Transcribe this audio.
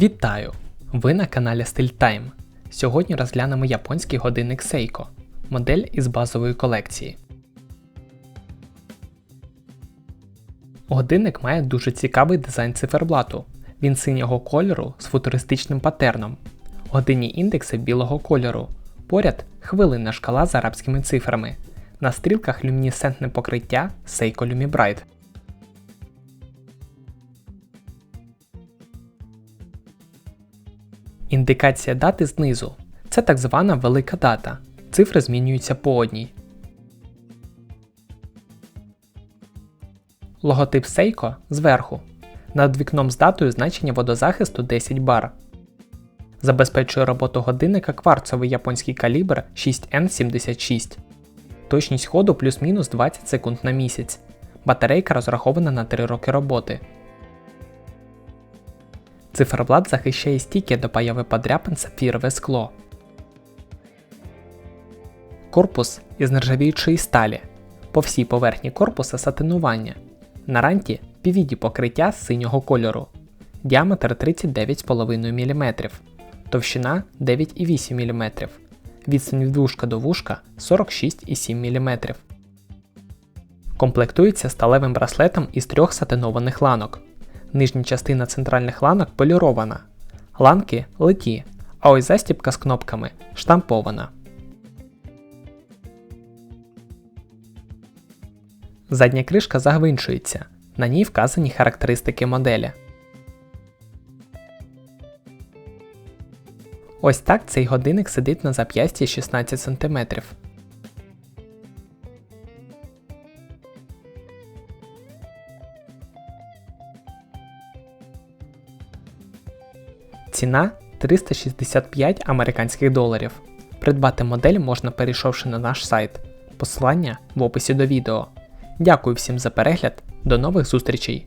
Вітаю! Ви на каналі StyleTime. Сьогодні розглянемо японський годинник Seiko, модель із базової колекції. Годинник має дуже цікавий дизайн циферблату. Він синього кольору з футуристичним патерном. Годинні індекси білого кольору. Поряд хвилинна шкала з арабськими цифрами. На стрілках люмінесцентне покриття Seiko Lumibright. Індикація дати знизу. Це так звана велика дата. Цифри змінюються по одній. Логотип Seiko зверху. Над вікном з датою значення водозахисту 10 бар. Забезпечує роботу годинника кварцовий японський калібр 6N76. Точність ходу плюс-мінус 20 секунд на місяць. Батарейка розрахована на 3 роки роботи. Циферблат захищає стійке до появи подряпин сапфірове скло. Корпус із нержавіючої сталі. По всій поверхні корпуса сатинування. На ранті PVD покриття синього кольору. Діаметр 39,5 мм. Товщина 9,8 мм. Відстань від вушка до вушка 46,7 мм. Комплектується сталевим браслетом із трьох сатинованих ланок. Нижня частина центральних ланок полірована. Ланки литі, а ось застібка з кнопками штампована. Задня кришка загвинчується. На ній вказані характеристики моделі. Ось так цей годинник сидить на зап'ясті 16 см. Ціна 365 американських доларів. Придбати модель можна перейшовши на наш сайт. Посилання в описі до відео. Дякую всім за перегляд, до нових зустрічей!